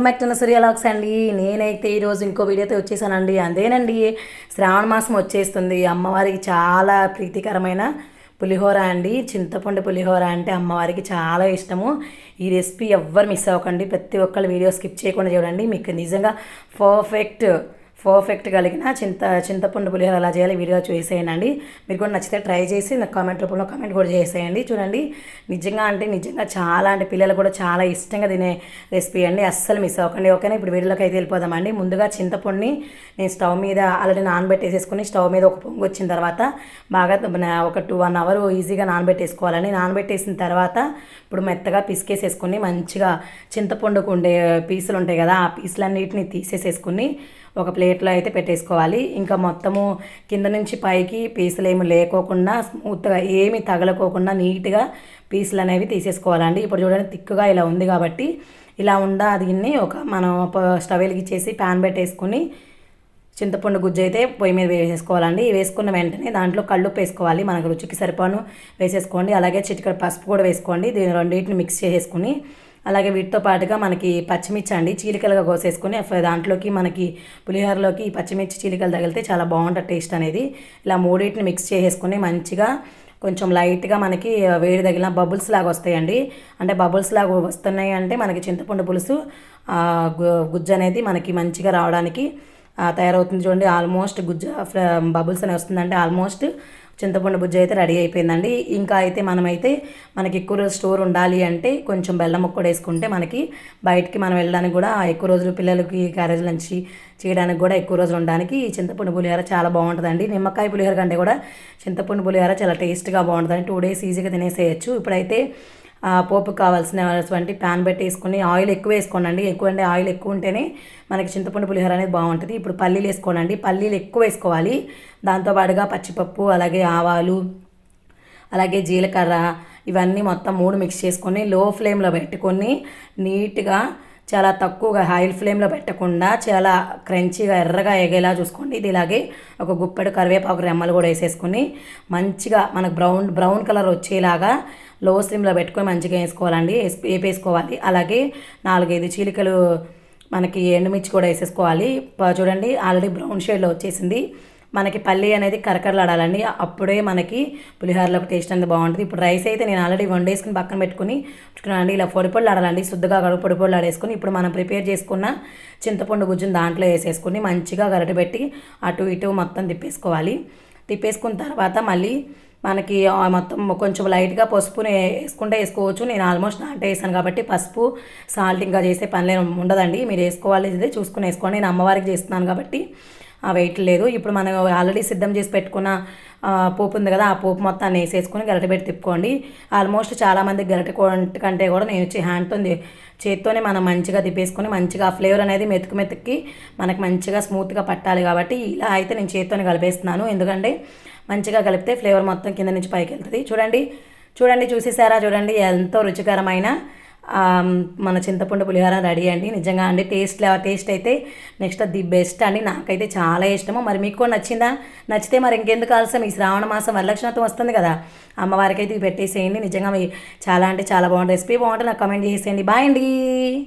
Welcome back to సూర్యలాక్స్ అండి. నేనైతే ఈరోజు ఇంకో వీడియోతో వచ్చేసానండి. అదేనండి శ్రావణ మాసం వచ్చేస్తుంది. అమ్మవారికి చాలా ప్రీతికరమైన పులిహోర అండి. చింతపండు పులిహోర అంటే అమ్మవారికి చాలా ఇష్టము. ఈ రెసిపీ ఎవ్వరు మిస్ అవ్వకండి. ప్రతి ఒక్కళ్ళు వీడియో స్కిప్ చేయకుండా చూడండి. మీకు నిజంగా పర్ఫెక్ట్ పర్ఫెక్ట్ కలిగిన చింత చింతపండు పులిహోర ఎలా చేయాలి వీడియో చూసేయండి. మీరు కూడా నచ్చితే ట్రై చేసి నాకు కామెంట్ రూపంలో కామెంట్ కూడా చేసేయండి. చూడండి నిజంగా అంటే నిజంగా చాలా అంటే పిల్లలు కూడా చాలా ఇష్టంగా తినే రెసిపీ అండి. అస్సలు మిస్ అవ్వకండి ఓకేనా? ఇప్పుడు వీడియోలోకి అయితే వెళ్ళిపోదామండి. ముందుగా చింతపండుని నేను స్టవ్ మీద ఆల్రెడీ నానబెట్టేసేసుకుని స్టవ్ మీద ఒక పొంగు వచ్చిన తర్వాత బాగా ఒక టూ వన్ అవర్ ఈజీగా నానబెట్టేసుకోవాలండి. నానబెట్టేసిన తర్వాత ఇప్పుడు మెత్తగా పిసికేసేసుకుని మంచిగా చింతపండుకు ఉండే పీసులు ఉంటాయి కదా ఆ పీసులన్నిటిని తీసేసేసుకుని ఒక ప్లేట్లో అయితే పెట్టేసుకోవాలి. ఇంకా మొత్తము కింద నుంచి పైకి పీసులు ఏమి లేకోకుండా స్మూత్గా ఏమి తగలకోకుండా నీట్గా పీసులు అనేవి తీసేసుకోవాలండి. ఇప్పుడు చూడండి తిక్కుగా ఇలా ఉంది కాబట్టి ఇలా ఉండా దీన్ని ఒక మనం స్టవ్ వెలిగించేసి ప్యాన్ పెట్టేసుకుని చింతపండు గుజ్జు అయితే పొయ్యి మీద వేసేసుకోవాలండి. వేసుకున్న వెంటనే దాంట్లో కళ్ళుప్పు వేసుకోవాలి. మనకు రుచికి సరిపాను వేసేసుకోండి. అలాగే చిటికడ పసుపు కూడా వేసుకోండి. దీని రెండింటిని మిక్స్ చేసేసుకుని అలాగే వీటితో పాటుగా మనకి పచ్చిమిర్చి అండి చీలికలుగా కోసేసుకొని దాంట్లోకి మనకి పులిహోరలోకి ఈ పచ్చిమిర్చి చీలికలు తగిలితే చాలా బాగుంటుంది టేస్ట్ అనేది. ఇలా మూడింటిని మిక్స్ చేసేసుకొని మంచిగా కొంచెం లైట్గా మనకి వేడి తగిలిన బబుల్స్ లాగా వస్తాయండి. అంటే బబుల్స్ లాగా వస్తున్నాయి అంటే మనకి చింతపండు పులుసు గుజ్జు అనేది మనకి మంచిగా రావడానికి తయారవుతుంది చూడండి. ఆల్మోస్ట్ గుజ్జ బబుల్స్ అనేవి వస్తుందంటే ఆల్మోస్ట్ చింతపండు బుజ్జి అయితే రెడీ అయిపోయిందండి. ఇంకా అయితే మనమైతే మనకి ఎక్కువ రోజు స్టోర్ ఉండాలి అంటే కొంచెం బెల్లం ముక్క వేసుకుంటే మనకి బయటికి మనం వెళ్ళడానికి కూడా ఎక్కువ రోజులు పిల్లలకి క్యారేజ్ లంచ్ చేయడానికి కూడా ఎక్కువ రోజులు ఉండడానికి ఈ చింతపండు పులిహోర చాలా బాగుంటుందండి. నిమ్మకాయ పులిహోర కంటే కూడా చింతపండు పులిహోర చాలా టేస్ట్గా బాగుంటుందండి. టూ డేస్ ఈజీగా తినేసేయచ్చు. ఇప్పుడైతే పోపు కావాల్సినటువంటి ప్యాన్ పెట్టేసుకొని ఆయిల్ ఎక్కువ వేసుకోండి ఎక్కువ అంటే ఆయిల్ ఎక్కువ ఉంటేనే మనకి చింతపండు పులిహోర అనేది బాగుంటుంది. ఇప్పుడు పల్లీలు వేసుకోనండి. పల్లీలు ఎక్కువ వేసుకోవాలి. దాంతోపాటుగా పచ్చిపప్పు అలాగే ఆవాలు అలాగే జీలకర్ర ఇవన్నీ మొత్తం మూడు మిక్స్ చేసుకొని లో ఫ్లేమ్లో పెట్టుకొని నీట్గా చాలా తక్కువగా ఆయిల్ ఫ్లేమ్లో పెట్టకుండా చాలా క్రంచీగా ఎర్రగా ఎగేలా చూసుకోండి. ఇది ఇలాగే ఒక గుప్పెడు కరివేపాకు రెమ్మలు కూడా వేసేసుకొని మంచిగా మనకు బ్రౌన్ బ్రౌన్ కలర్ వచ్చేలాగా లో స్లిమ్లో పెట్టుకొని మంచిగా వేసుకోవాలండి. వేపేసుకోవాలి. అలాగే నాలుగైదు చీలికలు మనకి ఎండుమిర్చి కూడా వేసేసుకోవాలి. చూడండి ఆల్రెడీ బ్రౌన్ షేడ్లో వచ్చేసింది. మనకి పల్లి అనేది కరకరలాడాలండి. అప్పుడే మనకి పులిహోరలోకి టేస్ట్ అనేది బాగుంటుంది. ఇప్పుడు రైస్ అయితే నేను ఆల్రెడీ వండేసుకుని పక్కన పెట్టుకుని పెట్టుకున్నానండి ఇలా పొడి పొడి ఆడాలండి శుద్ధంగా కడుగు పొడి పొడి ఆడేసుకుని ఇప్పుడు మనం ప్రిపేర్ చేసుకున్న చింతపండు గుజ్జుని దాంట్లో వేసేసుకుని మంచిగా గరట పెట్టి అటు ఇటు మొత్తం తిప్పేసుకోవాలి. తిప్పేసుకున్న తర్వాత మళ్ళీ మనకి మొత్తం కొంచెం లైట్గా పసుపుని వేసుకుంటే వేసుకోవచ్చు. నేను ఆల్మోస్ట్ నాటే వేసాను కాబట్టి పసుపు సాల్ట్ ఇంకా చేసే పని ఉండదండి. మీరు వేసుకోవాలి చూసుకుని వేసుకోండి. నేను అమ్మవారికి చేస్తున్నాను కాబట్టి ఆ వెయిట్ లేదు. ఇప్పుడు మనం ఆల్రెడీ సిద్ధం చేసి పెట్టుకున్న పోపు ఉంది కదా ఆ పోపు మొత్తాన్ని వేసేసుకొని గరిటె పెట్టి తిప్పుకోండి. ఆల్మోస్ట్ చాలామంది గరిటె కంటే కూడా నేను వచ్చి హ్యాండ్తో చేత్తోనే మనం మంచిగా తిప్పేసుకొని మంచిగా ఆ ఫ్లేవర్ అనేది మెతుకు మెతుక్కి మనకి మంచిగా స్మూత్గా పట్టాలి కాబట్టి ఇలా అయితే నేను చేత్తోనే కలిపేస్తున్నాను. ఎందుకంటే మంచిగా కలిపితే ఫ్లేవర్ మొత్తం కింద నుంచి పైకి వెళ్తుంది. చూడండి చూడండి చూసేసారా? చూడండి ఎంతో రుచికరమైన మన చింతపండు పులిహోర రెడీ అండి. నిజంగా అండి టేస్ట్ టేస్ట్ అయితే నెక్స్ట్ ది బెస్ట్ అండి. నాకైతే చాలా ఇష్టము. మరి మీకు కూడా నచ్చిందా? నచ్చితే మరి ఇంకెందుకు ఆలస్యం? ఈ శ్రావణ మాసం వరలక్షణతో వస్తుంది కదా. అమ్మవారికి అయితే పెట్టేసేయండి. నిజంగా చాలా అంటే చాలా బాగుంటుంది. రెసిపీ బాగుంటుంది నాకు కమెంట్ చేసేయండి. బాయ్ అండి.